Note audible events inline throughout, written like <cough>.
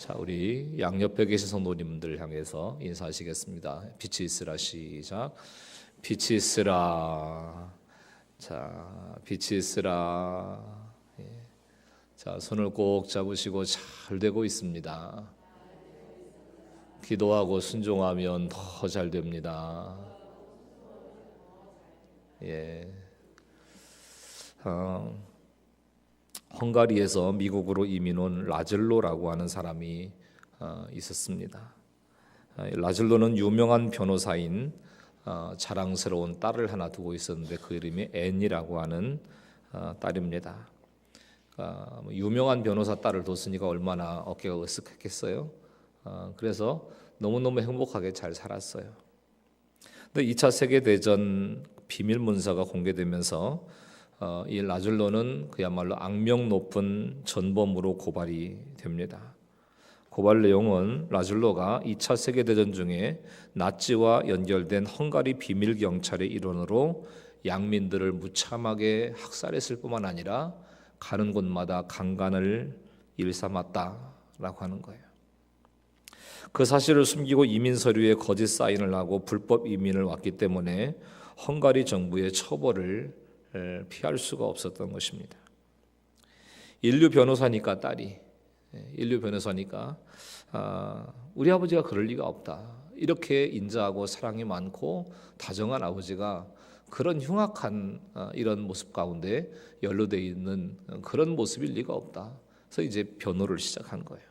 자, 우리 양옆에 계신 성도님들 향해서 인사하시겠습니다. 빛이 있으라 시작. 빛이 있으라. 자, 빛이 있으라. 예. 자, 손을 꼭 잡으시고 잘 되고 있습니다. 기도하고 순종하면 더 잘 됩니다. 예. 어, 헝가리에서 미국으로 이민 온 라젤로라고 하는 사람이 어, 있었습니다. 어, 라젤로는 유명한 변호사인 어, 자랑스러운 딸을 하나 두고 있었는데 그 이름이 앤이라고 하는 어, 딸입니다. 어, 뭐 유명한 변호사 딸을 뒀으니까 얼마나 어깨가 으쓱했겠어요. 어, 그래서 너무너무 행복하게 잘 살았어요. 근데 2차 세계 대전 비밀 문서가 공개되면서 어, 이 라줄로는 그야말로 악명 높은 전범으로 고발이 됩니다. 고발 내용은 라줄로가 2차 세계 대전 중에 나치와 연결된 헝가리 비밀 경찰의 일원으로 양민들을 무참하게 학살했을 뿐만 아니라 가는 곳마다 강간을 일삼았다라고 하는 거예요. 그 사실을 숨기고 이민 서류에 거짓 사인을 하고 불법 이민을 왔기 때문에 헝가리 정부의 처벌을 피할 수가 없었던 것입니다. 인류 변호사니까 딸이 인류 변호사니까 아, 우리 아버지가 그럴 리가 없다. 이렇게 인자하고 사랑이 많고 다정한 아버지가 그런 흉악한 아, 이런 모습 가운데 연루되어 있는 그런 모습일 리가 없다. 그래서 이제 변호를 시작한 거예요.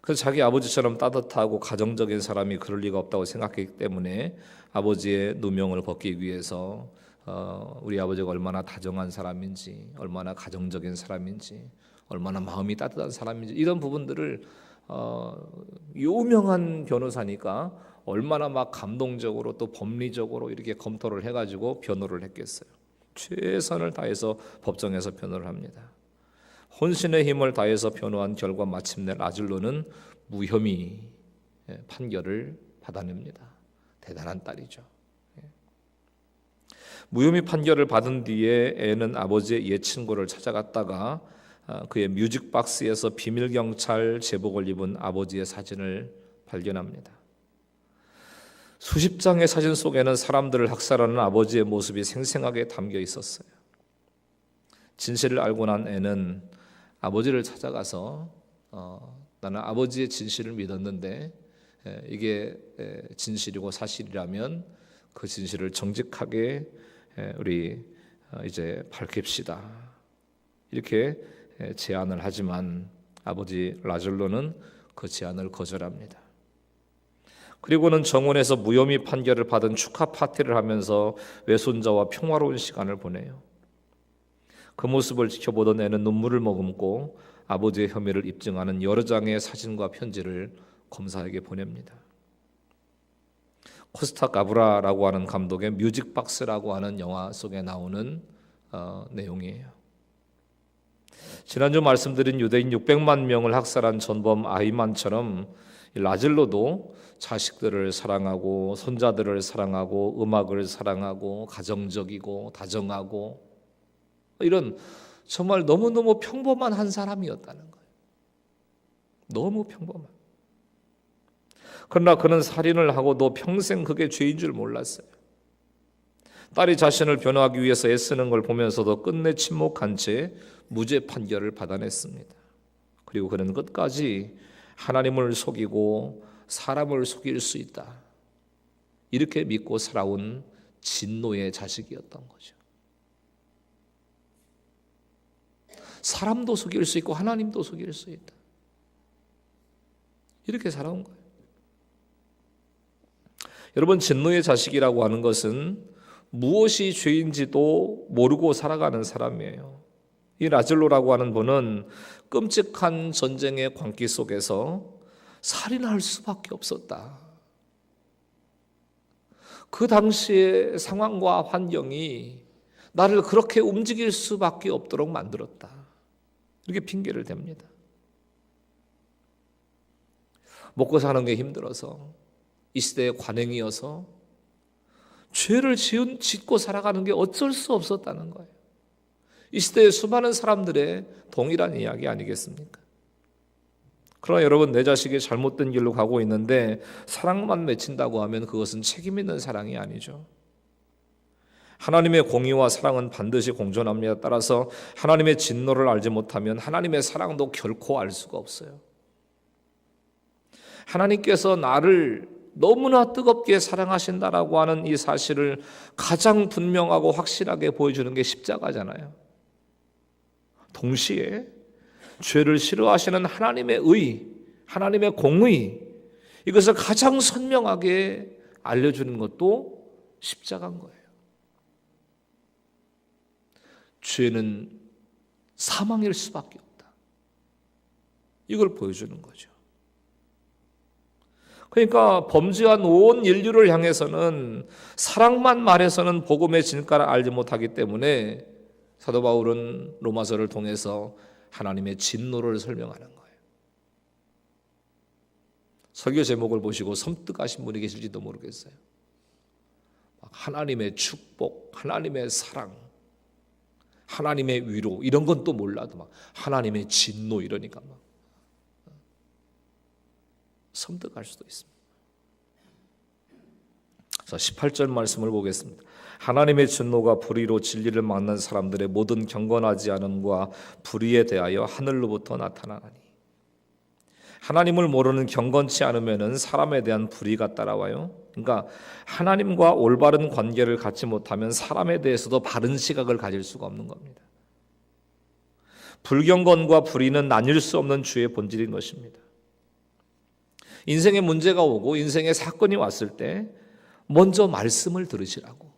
그래서 자기 아버지처럼 따뜻하고 가정적인 사람이 그럴 리가 없다고 생각했기 때문에 아버지의 누명을 벗기 위해서 어, 우리 아버지가 얼마나 다정한 사람인지, 얼마나 가정적인 사람인지, 얼마나 마음이 따뜻한 사람인지 이런 부분들을 어, 유명한 변호사니까 얼마나 막 감동적으로 또 법리적으로 이렇게 검토를 해가지고 변호를 했겠어요. 최선을 다해서 법정에서 변호를 합니다. 혼신의 힘을 다해서 변호한 결과 마침내 라즐로는 무혐의 예, 판결을 받아냅니다. 대단한 딸이죠. 예. 무혐의 판결을 받은 뒤에 애는 아버지의 옛 친구를 찾아갔다가 아, 그의 뮤직 박스에서 비밀 경찰 제복을 입은 아버지의 사진을 발견합니다. 수십 장의 사진 속에는 사람들을 학살하는 아버지의 모습이 생생하게 담겨 있었어요. 진실을 알고 난 애는 아버지를 찾아가서 어, 나는 아버지의 진실을 믿었는데 에, 이게 에, 진실이고 사실이라면 그 진실을 정직하게 에, 우리 어, 이제 밝힙시다. 이렇게 에, 제안을 하지만 아버지 라절로는 그 제안을 거절합니다. 그리고는 정원에서 무혐의 판결을 받은 축하 파티를 하면서 외손자와 평화로운 시간을 보내요. 그 모습을 지켜보던 애는 눈물을 머금고 아버지의 혐의를 입증하는 여러 장의 사진과 편지를 검사에게 보냅니다. 코스타 가브라라고 하는 감독의 뮤직박스라고 하는 영화 속에 나오는 어, 내용이에요. 지난주 말씀드린 유대인 600만 명을 학살한 전범 아이만처럼 라질로도 자식들을 사랑하고 손자들을 사랑하고 음악을 사랑하고 가정적이고 다정하고 이런 정말 너무너무 평범한 한 사람이었다는 거예요. 너무 평범한. 그러나 그는 살인을 하고도 평생 그게 죄인 줄 몰랐어요. 딸이 자신을 변호하기 위해서 애쓰는 걸 보면서도 끝내 침묵한 채 무죄 판결을 받아냈습니다. 그리고 그는 끝까지 하나님을 속이고 사람을 속일 수 있다. 이렇게 믿고 살아온 진노의 자식이었던 거죠. 사람도 속일 수 있고 하나님도 속일 수 있다. 이렇게 살아온 거예요. 여러분 진노의 자식이라고 하는 것은 무엇이 죄인지도 모르고 살아가는 사람이에요. 이 라젤로라고 하는 분은 끔찍한 전쟁의 광기 속에서 살인할 수밖에 없었다. 그 당시의 상황과 환경이 나를 그렇게 움직일 수밖에 없도록 만들었다. 이렇게 핑계를 댑니다. 먹고 사는 게 힘들어서 이 시대의 관행이어서 죄를 지은 짓고 살아가는 게 어쩔 수 없었다는 거예요. 이 시대의 수많은 사람들의 동일한 이야기 아니겠습니까? 그러나 여러분 내 자식이 잘못된 길로 가고 있는데 사랑만 맺힌다고 하면 그것은 책임 있는 사랑이 아니죠. 하나님의 공의와 사랑은 반드시 공존합니다. 따라서 하나님의 진노를 알지 못하면 하나님의 사랑도 결코 알 수가 없어요. 하나님께서 나를 너무나 뜨겁게 사랑하신다라고 하는 이 사실을 가장 분명하고 확실하게 보여주는 게 십자가잖아요. 동시에 죄를 싫어하시는 하나님의 의, 하나님의 공의, 이것을 가장 선명하게 알려주는 것도 십자가인 거예요. 죄는 사망일 수밖에 없다. 이걸 보여주는 거죠. 그러니까 범죄한 온 인류를 향해서는 사랑만 말해서는 복음의 진가를 알지 못하기 때문에 사도 바울은 로마서를 통해서 하나님의 진노를 설명하는 거예요. 설교 제목을 보시고 섬뜩하신 분이 계실지도 모르겠어요. 하나님의 축복, 하나님의 사랑, 하나님의 위로 이런 건 또 몰라도 막 하나님의 진노 이러니까 막 섬뜩할 수도 있습니다. 자, 18절 말씀을 보겠습니다. 하나님의 진노가 불의로 진리를 막는 사람들의 모든 경건하지 않음과 불의에 대하여 하늘로부터 나타나나니 하나님을 모르는 경건치 않으면은 사람에 대한 불의가 따라와요. 그러니까 하나님과 올바른 관계를 갖지 못하면 사람에 대해서도 바른 시각을 가질 수가 없는 겁니다. 불경건과 불의는 나뉠 수 없는 주의 본질인 것입니다. 인생에 문제가 오고 인생에 사건이 왔을 때 먼저 말씀을 들으시라고.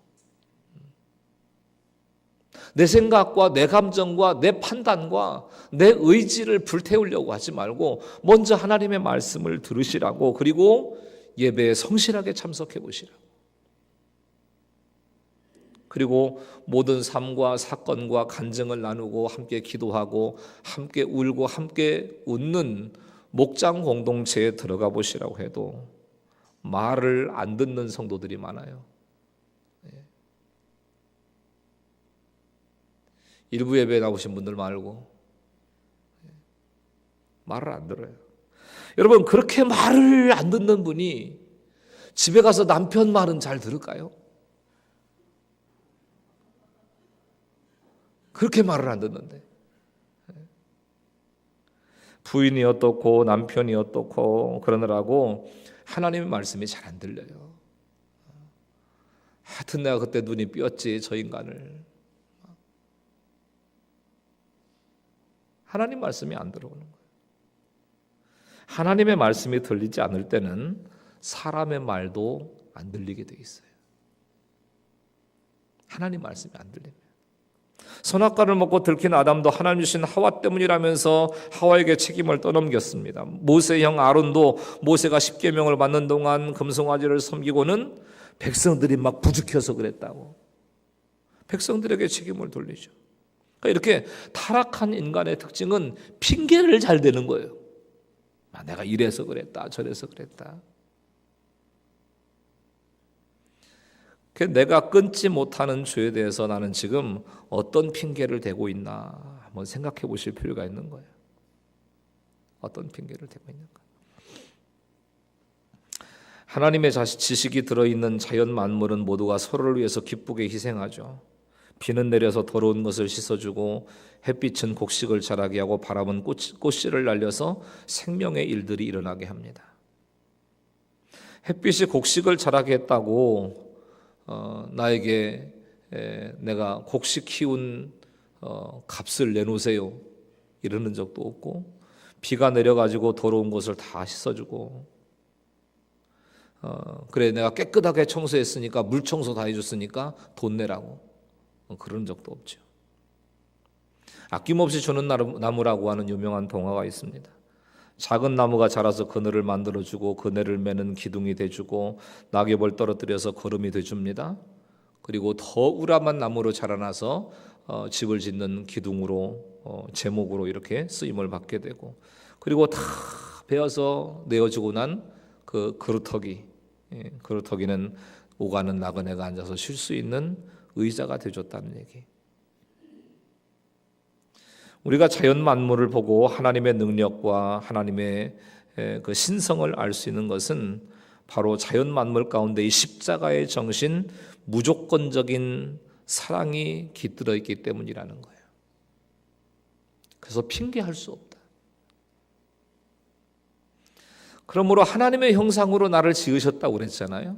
내 생각과 내 감정과 내 판단과 내 의지를 불태우려고 하지 말고 먼저 하나님의 말씀을 들으시라고 그리고 예배에 성실하게 참석해 보시라고. 그리고 모든 삶과 사건과 간증을 나누고 함께 기도하고 함께 울고 함께 웃는 목장 공동체에 들어가 보시라고 해도 말을 안 듣는 성도들이 많아요. 예. 일부 예배 나오신 분들 말고 예. 말을 안 들어요. 여러분 그렇게 말을 안 듣는 분이 집에 가서 남편 말은 잘 들을까요? 그렇게 말을 안 듣는데 부인이 어떻고 남편이 어떻고 그러느라고 하나님의 말씀이 잘 안 들려요. 하여튼 내가 그때 눈이 삐었지 저 인간을 하나님 말씀이 안 들어오는 거예요. 하나님의 말씀이 들리지 않을 때는 사람의 말도 안 들리게 돼 있어요. 하나님 말씀이 안 들리면. 선악과를 먹고 들킨 아담도 하나님 주신 하와 때문이라면서 하와에게 책임을 떠넘겼습니다. 모세 형 아론도 모세가 십계명을 받는 동안 금송아지를 섬기고는 백성들이 막 부죽혀서 그랬다고. 백성들에게 책임을 돌리죠. 그러니까 이렇게 타락한 인간의 특징은 핑계를 잘 대는 거예요. 아, 내가 이래서 그랬다, 저래서 그랬다. 내가 끊지 못하는 죄에 대해서 나는 지금 어떤 핑계를 대고 있나 한번 생각해 보실 필요가 있는 거예요. 어떤 핑계를 대고 있는가? 하나님의 지식이 들어있는 자연 만물은 모두가 서로를 위해서 기쁘게 희생하죠. 비는 내려서 더러운 것을 씻어주고 햇빛은 곡식을 자라게 하고 바람은 꽃, 꽃씨를 날려서 생명의 일들이 일어나게 합니다. 햇빛이 곡식을 자라게 했다고 어, 나에게 에, 내가 곡식 키운 어, 값을 내놓으세요. 이러는 적도 없고 비가 내려가지고 더러운 것을 다 씻어주고 어, 그래 내가 깨끗하게 청소했으니까 물 청소 다 해줬으니까 돈 내라고 어, 그런 적도 없죠. 아낌없이 주는 나무라고 하는 유명한 동화가 있습니다. 작은 나무가 자라서 그늘을 만들어주고 그늘을 매는 기둥이 돼주고 낙엽을 떨어뜨려서 거름이 돼줍니다. 그리고 더 우람한 나무로 자라나서 어, 집을 짓는 기둥으로 어, 제목으로 이렇게 쓰임을 받게 되고 그리고 다 베어서 내어주고 난 그 그루터기 예, 그루터기는 오가는 나그네가 앉아서 쉴 수 있는 의자가 되줬다는 얘기. 우리가 자연 만물을 보고 하나님의 능력과 하나님의 에, 그 신성을 알 수 있는 것은 바로 자연 만물 가운데 이 십자가의 정신 무조건적인 사랑이 깃들어 있기 때문이라는 거예요. 그래서 핑계할 수 없다. 그러므로 하나님의 형상으로 나를 지으셨다고 그랬잖아요.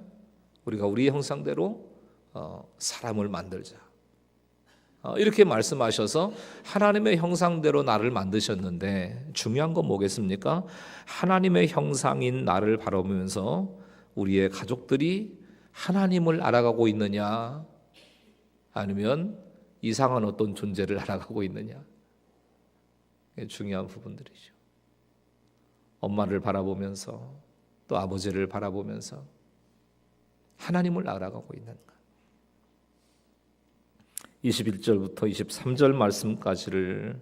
우리가 우리 형상대로 어, 사람을 만들자. 어, 이렇게 말씀하셔서 하나님의 형상대로 나를 만드셨는데 중요한 건 뭐겠습니까? 하나님의 형상인 나를 바라보면서 우리의 가족들이 하나님을 알아가고 있느냐 아니면 이상한 어떤 존재를 알아가고 있느냐 중요한 부분들이죠. 엄마를 바라보면서 또 아버지를 바라보면서 하나님을 알아가고 있는가. 21절부터 23절 말씀까지를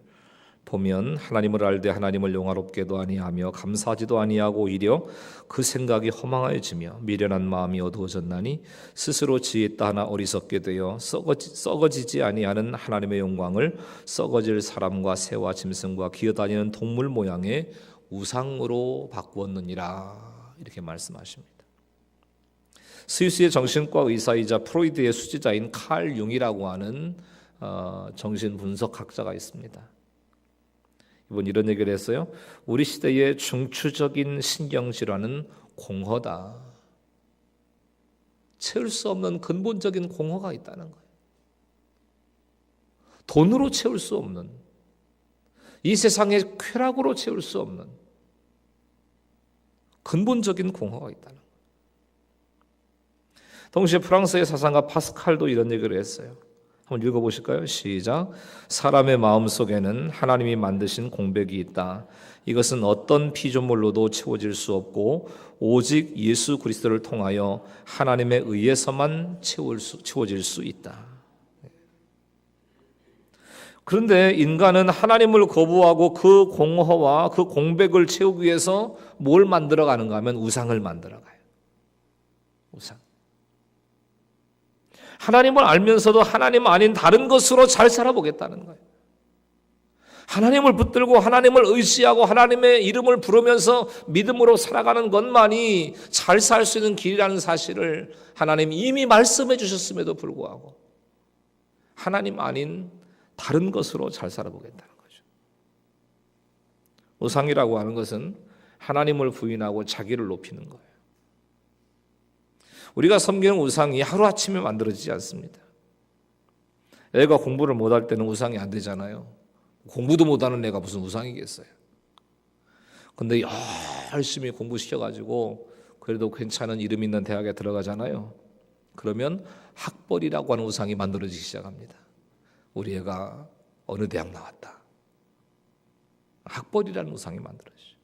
보면 하나님을 알되 하나님을 영화롭게도 아니하며 감사하지도 아니하고 오히려 그 생각이 허망해지며 미련한 마음이 어두워졌나니 스스로 지혜다 하나 어리석게 되어 썩어지, 썩어지 지 아니하는 하나님의 영광을 썩어질 사람과 새와 짐승과 기어다니는 동물 모양의 우상으로 바꾸었느니라 이렇게 말씀하십니다. 스위스의 정신과 의사이자 프로이드의 수지자인 칼 융이라고 하는 어, 정신 분석학자가 있습니다. 이번 이런 얘기를 했어요. 우리 시대의 중추적인 신경 질환은 공허다. 채울 수 없는 근본적인 공허가 있다는 거예요. 돈으로 채울 수 없는 이 세상의 쾌락으로 채울 수 없는 근본적인 공허가 있다는 거예요. 동시에 프랑스의 사상가 파스칼도 이런 얘기를 했어요. 한번 읽어보실까요? 시작. 사람의 마음 속에는 하나님이 만드신 공백이 있다. 이것은 어떤 피조물로도 채워질 수 없고 오직 예수 그리스도를 통하여 하나님의 의해서만 채울 수, 채워질 수 있다. 그런데 인간은 하나님을 거부하고 그 공허와 그 공백을 채우기 위해서 뭘 만들어 가는가 하면 우상을 만들어 가요. 우상. 하나님을 알면서도 하나님 아닌 다른 것으로 잘 살아보겠다는 거예요. 하나님을 붙들고 하나님을 의지하고 하나님의 이름을 부르면서 믿음으로 살아가는 것만이 잘 살 수 있는 길이라는 사실을 하나님 이미 말씀해 주셨음에도 불구하고 하나님 아닌 다른 것으로 잘 살아보겠다는 거죠. 우상이라고 하는 것은 하나님을 부인하고 자기를 높이는 거예요. 우리가 섬기는 우상이 하루아침에 만들어지지 않습니다. 애가 공부를 못할 때는 우상이 안 되잖아요. 공부도 못하는 애가 무슨 우상이겠어요. 근데 열심히 공부시켜가지고 그래도 괜찮은 이름 있는 대학에 들어가잖아요. 그러면 학벌이라고 하는 우상이 만들어지기 시작합니다. 우리 애가 어느 대학 나왔다. 학벌이라는 우상이 만들어지죠.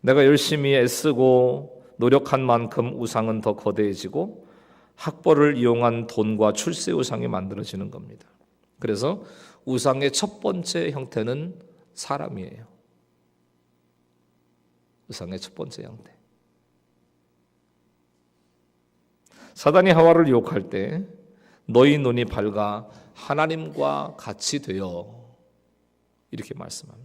내가 열심히 애쓰고 노력한 만큼 우상은 더 거대해지고 학벌을 이용한 돈과 출세 우상이 만들어지는 겁니다. 그래서 우상의 첫 번째 형태는 사람이에요. 우상의 첫 번째 형태. 사단이 하와를 유혹할 때 너희 눈이 밝아 하나님과 같이 되어 이렇게 말씀합니다.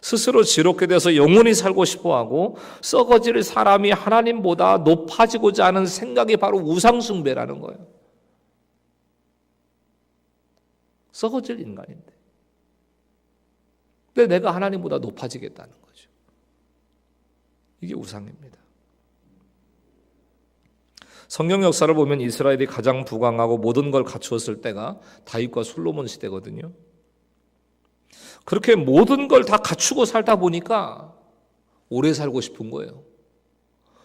스스로 지롭게 돼서 영원히 살고 싶어 하고 썩어질 사람이 하나님보다 높아지고자 하는 생각이 바로 우상숭배라는 거예요. 썩어질 인간인데. 근데 내가 하나님보다 높아지겠다는 거죠. 이게 우상입니다. 성경 역사를 보면 이스라엘이 가장 부강하고 모든 걸 갖추었을 때가 다윗과 솔로몬 시대거든요. 그렇게 모든 걸 다 갖추고 살다 보니까 오래 살고 싶은 거예요.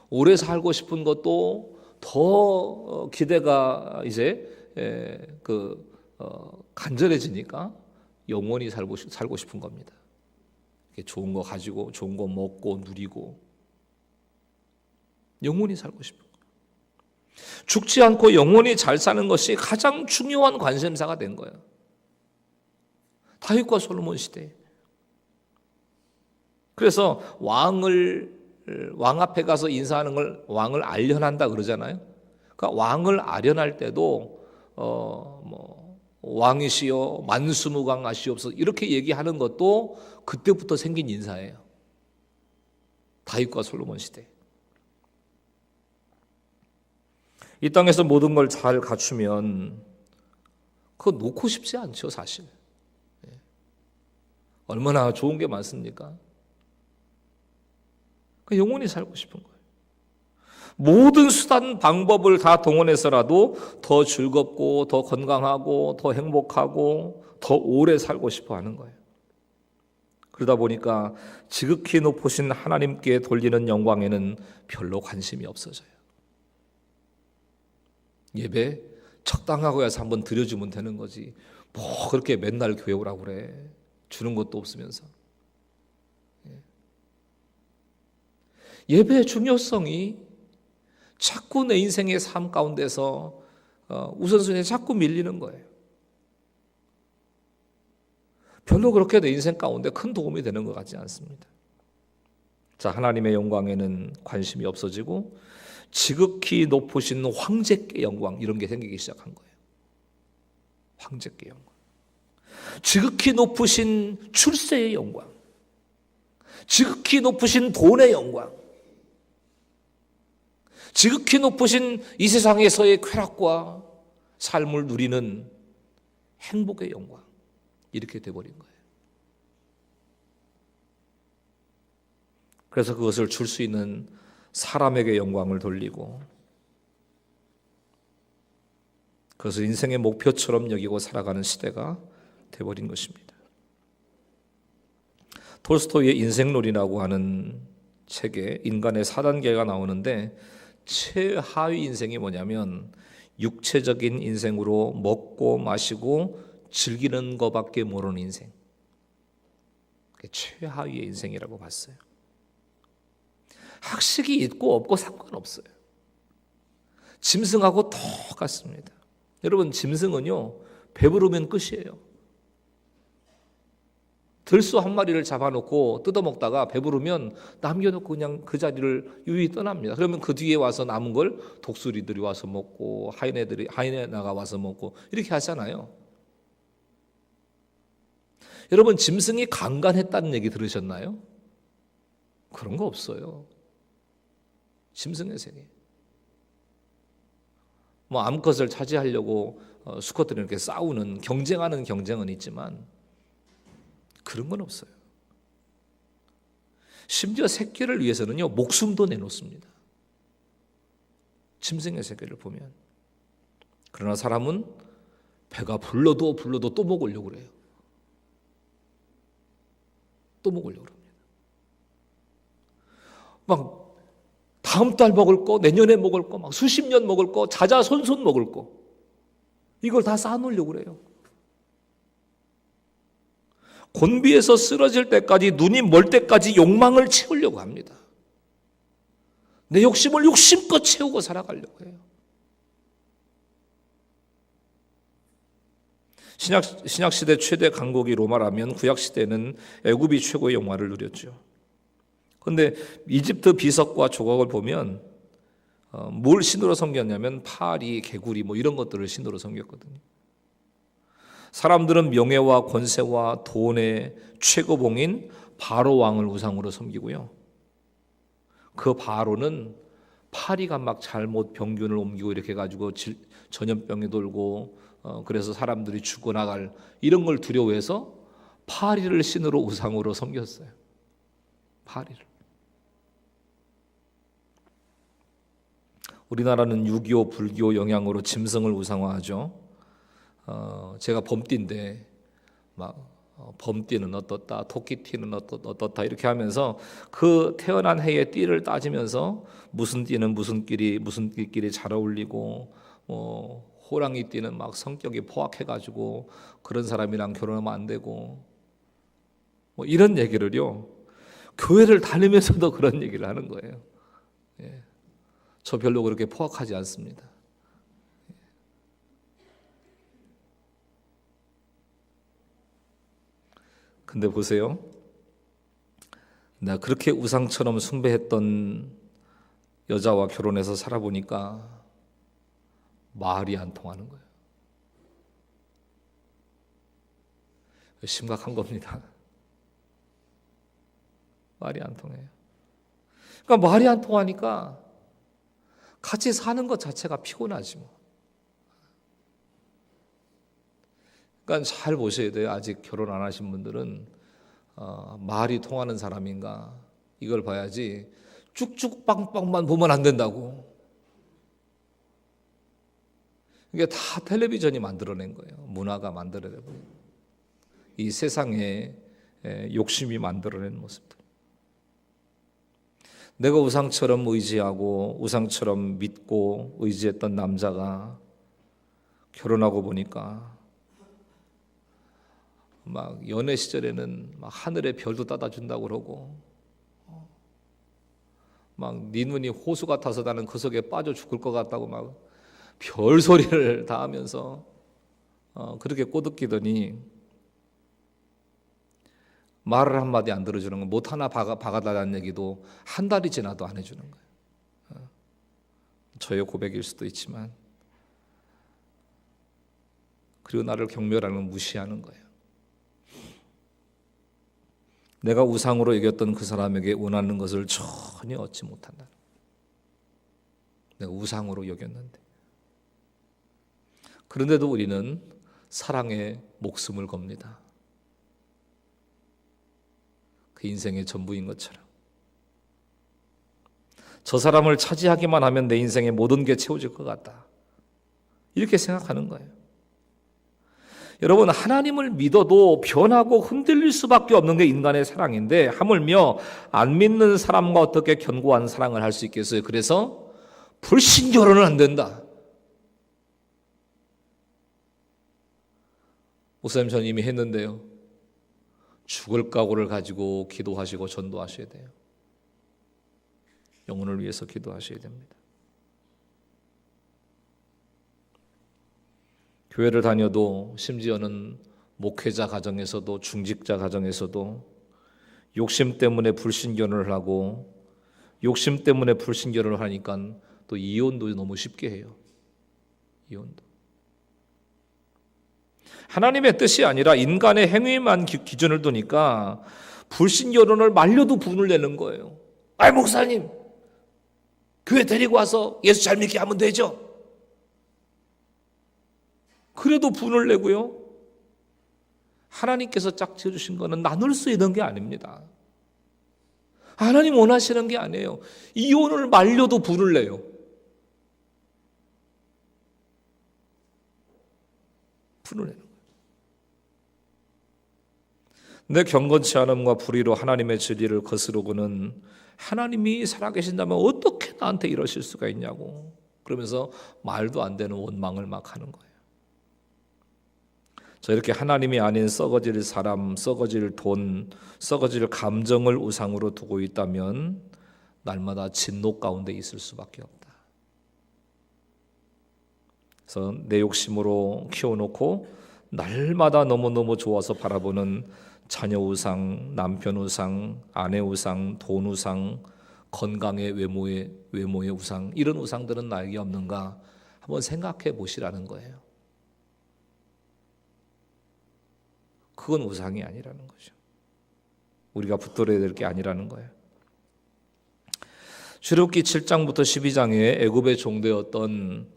오래 살고 싶은 것도 더 어, 기대가 이제 그 어, 간절해지니까 영원히 살고 살고 싶은 겁니다. 좋은 거 가지고 좋은 거 먹고 누리고 영원히 살고 싶은 거예요. 죽지 않고 영원히 잘 사는 것이 가장 중요한 관심사가 된 거예요. 다윗과 솔로몬 시대. 그래서 왕을 왕 앞에 가서 인사하는 걸 왕을 아련한다 그러잖아요. 그러니까 왕을 아련할 때도 어 뭐 왕이시여 만수무강 하시옵소서 이렇게 얘기하는 것도 그때부터 생긴 인사예요. 다윗과 솔로몬 시대. 이 땅에서 모든 걸 잘 갖추면 그거 놓고 싶지 않죠, 사실. 예. 얼마나 좋은 게 많습니까? 그 영원히 살고 싶은 거예요. 모든 수단 방법을 다 동원해서라도 더 즐겁고 더 건강하고 더 행복하고 더 오래 살고 싶어 하는 거예요. 그러다 보니까 지극히 높으신 하나님께 돌리는 영광에는 별로 관심이 없어져요. 예배 적당하고 해서 한번 드려주면 되는 거지. 뭐 그렇게 맨날 교회 오라고 그래. 주는 것도 없으면서. 예배의 중요성이 자꾸 내 인생의 삶 가운데서 어, 우선순위에 자꾸 밀리는 거예요. 별로 그렇게 내 인생 가운데 큰 도움이 되는 것 같지 않습니다. 자, 하나님의 영광에는 관심이 없어지고 지극히 높으신 황제께 영광 이런 게 생기기 시작한 거예요. 황제께 영광. 지극히 높으신 출세의 영광. 지극히 높으신 돈의 영광. 지극히 높으신 이 세상에서의 쾌락과 삶을 누리는 행복의 영광. 이렇게 돼버린 거예요. 그래서 그것을 줄 수 있는 사람에게 영광을 돌리고 그것을 인생의 목표처럼 여기고 살아가는 시대가 돼버린 것입니다. 톨스토이의 인생놀이라고 하는 책에 인간의 4단계가 나오는데 최하위 인생이 뭐냐면 육체적인 인생으로 먹고 마시고 즐기는 것밖에 모르는 인생. 최하위의 인생이라고 봤어요. 학식이 있고 없고 상관없어요. 짐승하고 똑같습니다. 여러분, 짐승은요, 배부르면 끝이에요. 들소 한 마리를 잡아놓고 뜯어먹다가 배부르면 남겨놓고 그냥 그 자리를 유유히 떠납니다. 그러면 그 뒤에 와서 남은 걸 독수리들이 와서 먹고 하이네들이 하이네나가 와서 먹고 이렇게 하잖아요. 여러분 짐승이 강간했다는 얘기 들으셨나요? 그런 거 없어요. 짐승의 세계. 뭐 암컷을 차지하려고 어, 수컷들이 이렇게 싸우는 경쟁하는 경쟁은 있지만 그런 건 없어요. 심지어 새끼를 위해서는요 목숨도 내놓습니다. 짐승의 새끼를 보면 그러나 사람은 배가 불러도 불러도 또 먹으려고 그래요. 또 먹으려고 합니다. 막 다음 달 먹을 거, 내년에 먹을 거, 막 수십 년 먹을 거, 자자손손 먹을 거. 이걸 다 쌓아놓으려고 그래요. 곤비에서 쓰러질 때까지 눈이 멀 때까지 욕망을 채우려고 합니다. 내 욕심을 욕심껏 채우고 살아가려고 해요. 신약 신약 시대 최대 강국이 로마라면 구약 시대는 애굽이 최고의 영화를 누렸죠. 그런데 이집트 비석과 조각을 보면 어, 뭘 신으로 섬겼냐면 파리, 개구리 뭐 이런 것들을 신으로 섬겼거든요. 사람들은 명예와 권세와 돈의 최고봉인 바로 왕을 우상으로 섬기고요. 그 바로는 파리가 막 잘못 병균을 옮기고 이렇게 가지고 전염병이 돌고 어, 그래서 사람들이 죽어나갈 이런 걸 두려워해서 파리를 신으로 우상으로 섬겼어요. 파리를. 우리나라는 6.25 불교 영향으로 짐승을 우상화하죠. 어, 제가 범띠인데 막 어, 범띠는 어떻다, 토끼띠는 어떻, 어떻다 이렇게 하면서 그 태어난 해의 띠를 따지면서 무슨 띠는 무슨 끼리 무슨 띠끼리 잘 어울리고 뭐 호랑이 띠는 막 성격이 포악해가지고 그런 사람이랑 결혼하면 안 되고 뭐 이런 얘기를요 교회를 다니면서도 <laughs> 그런 얘기를 하는 거예요. 예. 저 별로 그렇게 포악하지 않습니다. 근데 보세요. 나 그렇게 우상처럼 숭배했던 여자와 결혼해서 살아보니까 말이 안 통하는 거예요. 심각한 겁니다. 말이 안 통해요. 그러니까 말이 안 통하니까 같이 사는 것 자체가 피곤하지 뭐. 그러니까 잘 보셔야 돼요. 아직 결혼 안 하신 분들은 어, 말이 통하는 사람인가 이걸 봐야지 쭉쭉 빵빵만 보면 안 된다고. 이게 다 텔레비전이 만들어낸 거예요. 문화가 만들어내고 이 세상에 에, 욕심이 만들어낸 모습들. 내가 우상처럼 의지하고 우상처럼 믿고 의지했던 남자가 결혼하고 보니까 막 연애 시절에는 막 하늘의 별도 따다 준다고 그러고 막네 눈이 호수 같아서 나는 그 속에 빠져 죽을 것 같다고 막 별 소리를 <laughs> 다 하면서 어, 그렇게 꼬드기더니 말을 한마디 안 들어주는 거, 못 하나 박아, 박아달라는 얘기도 한 달이 지나도 안 해주는 거예요. 어. 저의 고백일 수도 있지만, 그리고 나를 경멸하는 건 무시하는 거예요. 내가 우상으로 여겼던 그 사람에게 원하는 것을 전혀 얻지 못한다. 내가 우상으로 여겼는데. 그런데도 우리는 사랑에 목숨을 겁니다. 그 인생의 전부인 것처럼. 저 사람을 차지하기만 하면 내 인생의 모든 게 채워질 것 같다. 이렇게 생각하는 거예요. 여러분, 하나님을 믿어도 변하고 흔들릴 수밖에 없는 게 인간의 사랑인데, 하물며 안 믿는 사람과 어떻게 견고한 사랑을 할 수 있겠어요? 그래서 불신 결혼은 안 된다. 목사님, 전 이미 했는데요. 죽을 각오를 가지고 기도하시고 전도하셔야 돼요. 영혼을 위해서 기도하셔야 됩니다. 교회를 다녀도 심지어는 목회자 가정에서도 중직자 가정에서도 욕심 때문에 불신결혼을 하고 욕심 때문에 불신결혼을 하니까 또 이혼도 너무 쉽게 해요. 이혼도. 하나님의 뜻이 아니라 인간의 행위만 기, 기준을 두니까 불신 결혼을 말려도 분을 내는 거예요. 아이 목사님 교회 데리고 와서 예수 잘 믿게 하면 되죠. 그래도 분을 내고요. 하나님께서 짝지어 주신 거는 나눌 수 있는 게 아닙니다. 하나님 원하시는 게 아니에요. 이혼을 말려도 분을 내요. 분을 내는. 내 경건치 않음과 불의로 하나님의 진리를 거스르고는 하나님이 살아계신다면 어떻게 나한테 이러실 수가 있냐고 그러면서 말도 안 되는 원망을 막 하는 거예요. 저 이렇게 하나님이 아닌 썩어질 사람, 썩어질 돈, 썩어질 감정을 우상으로 두고 있다면 날마다 진노 가운데 있을 수밖에 없다. 그래서 내 욕심으로 키워놓고 날마다 너무너무 좋아서 바라보는 자녀 우상, 남편 우상, 아내 우상, 돈 우상, 건강의 외모의 외모의 우상 이런 우상들은 나에게 없는가 한번 생각해 보시라는 거예요. 그건 우상이 아니라는 거죠. 우리가 붙들어야 될 게 아니라는 거예요. 출애굽기 7장부터 12장에 애굽의 종되었던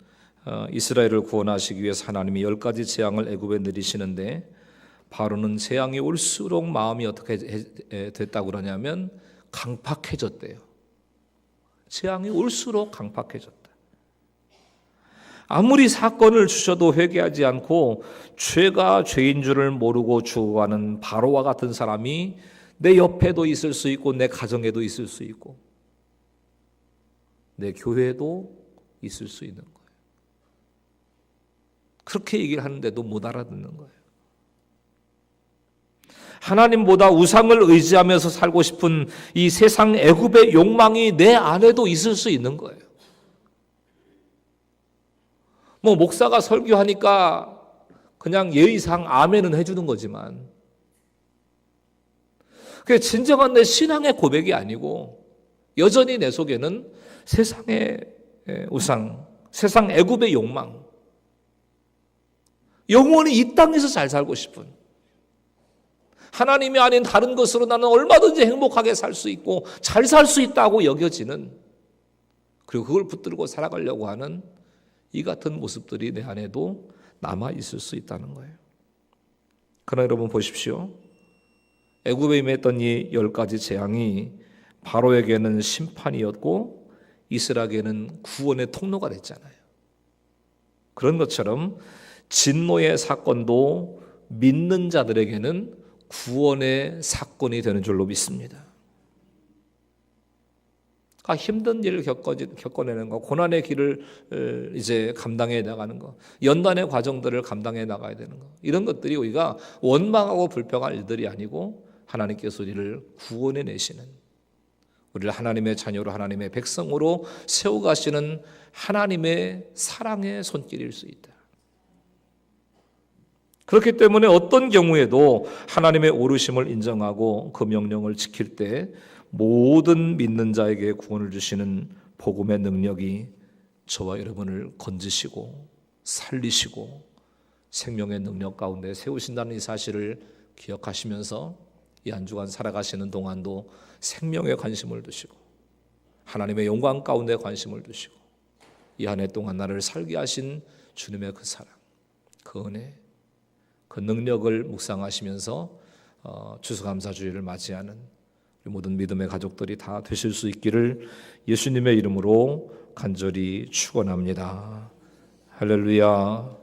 어, 이스라엘을 구원하시기 위해서 하나님이 열 가지 재앙을 애굽에 내리시는데 바로는 재앙이 올수록 마음이 어떻게 됐다고 그러냐면 강팍해졌대요. 재앙이 올수록 강팍해졌다. 아무리 사건을 주셔도 회개하지 않고 죄가 죄인 줄을 모르고 죽어가는 바로와 같은 사람이 내 옆에도 있을 수 있고 내 가정에도 있을 수 있고 내 교회에도 있을 수 있는 거예요. 그렇게 얘기를 하는데도 못 알아듣는 거예요. 하나님보다 우상을 의지하면서 살고 싶은 이 세상 애굽의 욕망이 내 안에도 있을 수 있는 거예요. 뭐 목사가 설교하니까 그냥 예의상 아멘은 해주는 거지만. 그게 진정한 내 신앙의 고백이 아니고 여전히 내 속에는 세상의 우상, 세상 애굽의 욕망, 영원히 이 땅에서 잘 살고 싶은. 하나님이 아닌 다른 것으로 나는 얼마든지 행복하게 살 수 있고 잘 살 수 있다고 여겨지는. 그리고 그걸 붙들고 살아가려고 하는 이 같은 모습들이 내 안에도 남아 있을 수 있다는 거예요. 그러나 여러분 보십시오. 애굽에 임했던 이 열 가지 재앙이 바로에게는 심판이었고 이스라엘에게는 구원의 통로가 됐잖아요. 그런 것처럼 진노의 사건도 믿는 자들에게는 구원의 사건이 되는 줄로 믿습니다. 아, 힘든 일을 겪어, 겪어내는 거, 고난의 길을 이제 감당해 나가는 거, 연단의 과정들을 감당해 나가야 되는 거, 이런 것들이 우리가 원망하고 불평할 일들이 아니고 하나님께서 우리를 구원해 내시는, 우리를 하나님의 자녀로 하나님의 백성으로 세워가시는 하나님의 사랑의 손길일 수 있다. 그렇기 때문에 어떤 경우에도 하나님의 오르심을 인정하고 그 명령을 지킬 때 모든 믿는 자에게 구원을 주시는 복음의 능력이 저와 여러분을 건지시고 살리시고 생명의 능력 가운데 세우신다는 이 사실을 기억하시면서 이 한 주간 살아가시는 동안도 생명에 관심을 두시고 하나님의 영광 가운데 관심을 두시고 이 한 해 동안 나를 살게 하신 주님의 그 사랑, 그 은혜, 그 능력을 묵상하시면서 어, 추수감사주의를 맞이하는 모든 믿음의 가족들이 다 되실 수 있기를 예수님의 이름으로 간절히 축원합니다. 할렐루야.